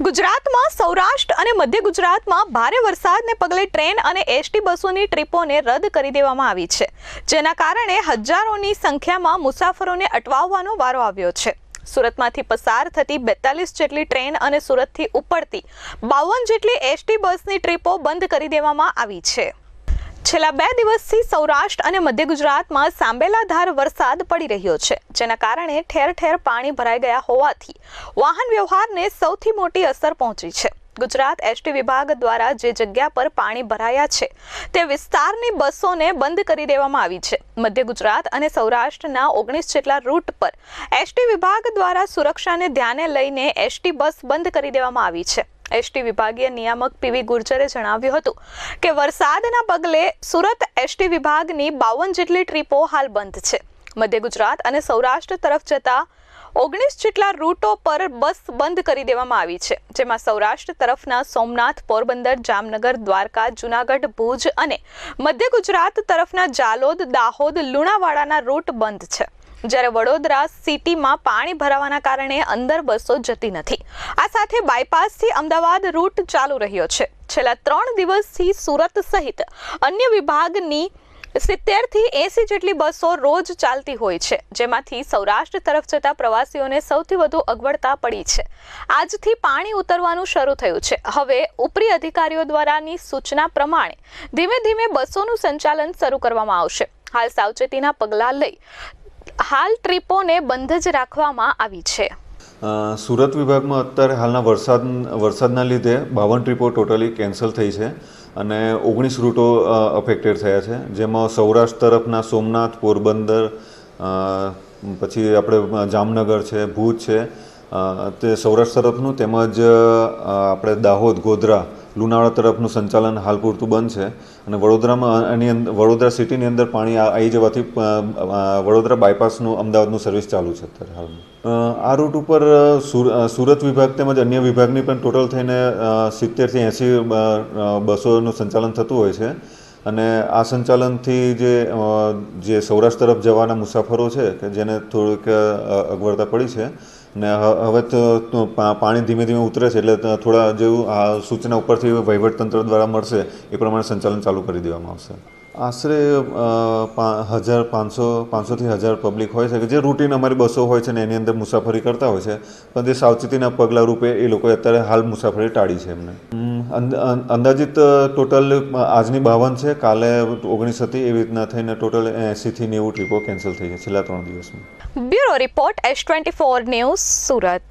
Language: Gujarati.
ગુજરાતમાં સૌરાષ્ટ્ર અને મધ્ય ગુજરાતમાં ભારે વરસાદને પગલે ટ્રેન અને એસટી બસોની ટ્રીપોને રદ કરી દેવામાં આવી છે, જેના કારણે હજારોની સંખ્યામાં મુસાફરોને અટવાવવાનો વારો આવ્યો છે. સુરતમાંથી પસાર થતી બેતાલીસ જેટલી ટ્રેન અને સુરતથી ઉપડતી બાવન જેટલી એસટી બસની ટ્રીપો બંધ કરી દેવામાં આવી છે. છેલ્લા બે દિવસથી સૌરાષ્ટ્ર અને મધ્ય ગુજરાતમાં સાંબેલાધાર વરસાદ પડી રહ્યો છે, જેના કારણે ઠેર ઠેર પાણી ભરાઈ ગયા હોવાથી વાહન વ્યવહારને સૌથી મોટી અસર પહોંચી છે. ગુજરાત એસટી વિભાગ દ્વારા જે જગ્યા પર પાણી ભરાયા છે, તે વિસ્તારની બસોને બંધ કરી દેવામાં આવી છે. મધ્ય ગુજરાત અને સૌરાષ્ટ્રના ઓગણીસ જેટલા રૂટ પર એસટી વિભાગ દ્વારા સુરક્ષાને ધ્યાને લઈને એસટી બસ બંધ કરી દેવામાં આવી છે. એસટી વિભાગીય નિયામક પીવી ગુર્જરે જણાવ્યું હતું કે વરસાદના પગલે સુરત એસટી વિભાગની બાવન જેટલી ટ્રીપો હાલ બંધ છે. મધ્ય ગુજરાત અને સૌરાષ્ટ્ર તરફ જતા ઓગણીસ જેટલા રૂટો પર બસ બંધ કરી દેવામાં આવી છે, જેમાં સૌરાષ્ટ્ર તરફના સોમનાથ, પોરબંદર, જામનગર, દ્વારકા, જુનાગઢ, ભુજ અને મધ્ય ગુજરાત તરફના જાલોદ, દાહોદ, લુણાવાડાના રૂટ બંધ છે. જ્યારે વડોદરા સિટીમાં પાણી ભરાવાના કારણે અંદર બસો જતી નથી. આ સાથે બાયપાસથી અમદાવાદ રૂટ ચાલુ રહ્યો છે. છેલ્લા ત્રણ દિવસથી સુરત સહિત અન્ય વિભાગની સિત્તેરથી એંસી જેટલી બસો રોજ ચાલતી હોય છે, જેમાંથી સૌરાષ્ટ્ર તરફ જતા પ્રવાસીઓને સૌથી વધુ અગવડતા પડી છે. આજથી પાણી ઉતરવાનું શરૂ થયું છે. હવે ઉપરી અધિકારીઓ દ્વારાની સૂચના પ્રમાણે ધીમે ધીમે બસોનું સંચાલન શરૂ કરવામાં આવશે. હાલ સાવચેતીના પગલાં લઈ હાલ ટ્રીપોને બંધ જ રાખવામાં આવી છે. સુરત વિભાગમાં અત્યારે હાલના વરસાદ, વરસાદના લીધે બાવન ટ્રીપો ટોટલી કેન્સલ થઈ છે અને ઓગણીસ રૂટો અફેક્ટેડ થયા છે. જેમાં સૌરાષ્ટ્ર તરફના સોમનાથ, પોરબંદર પછી આપણે જામનગર છે, ભુજ છે તે સૌરાષ્ટ્ર તરફનું તેમજ આપણે દાહોદ, ગોધરા, લુણાવાડા તરફનું સંચાલન હાલ પૂરતું બંધ છે. અને વડોદરામાં એની વડોદરા સિટીની અંદર પાણી આવી જવાથી વડોદરા બાયપાસનું અમદાવાદનું સર્વિસ ચાલુ છે અત્યારે હાલમાં. આ રૂટ ઉપર સુરત વિભાગ તેમજ અન્ય વિભાગની પણ ટોટલ થઈને સિત્તેરથી એંસી બસોનું સંચાલન થતું હોય છે. અને આ સંચાલનથી જે જે સૌરાષ્ટ્ર તરફ જવાના મુસાફરો છે, કે જેને થોડીક અગવડતા પડી છે ને હવે તો પાણી ધીમે ધીમે ઉતરે છે એટલે થોડા જેવું સૂચના ઉપરથી વહીવટતંત્ર દ્વારા મળશે, એ પ્રમાણે સંચાલન ચાલુ કરી દેવામાં આવશે. આશરે હજાર પાંચસો, પાંચસોથી હજાર પબ્લિક હોય છે, કે જે રૂટીન અમારી બસો હોય છે ને એની અંદર મુસાફરી કરતા હોય છે, પણ તે સાવચેતીના પગલાં રૂપે એ લોકોએ અત્યારે હાલ મુસાફરી ટાળી છે એમને. અંદાજિત ટોટલ આજની બાવન છે, કાલે ઓગણીસ હતી, એવી રીતના થઈને ટોટલ એંસીથી નેવું ટ્રીપો કેન્સલ થઈ છે, છેલ્લા ત્રણ દિવસમાં. Bureau report S twenty four news Surat.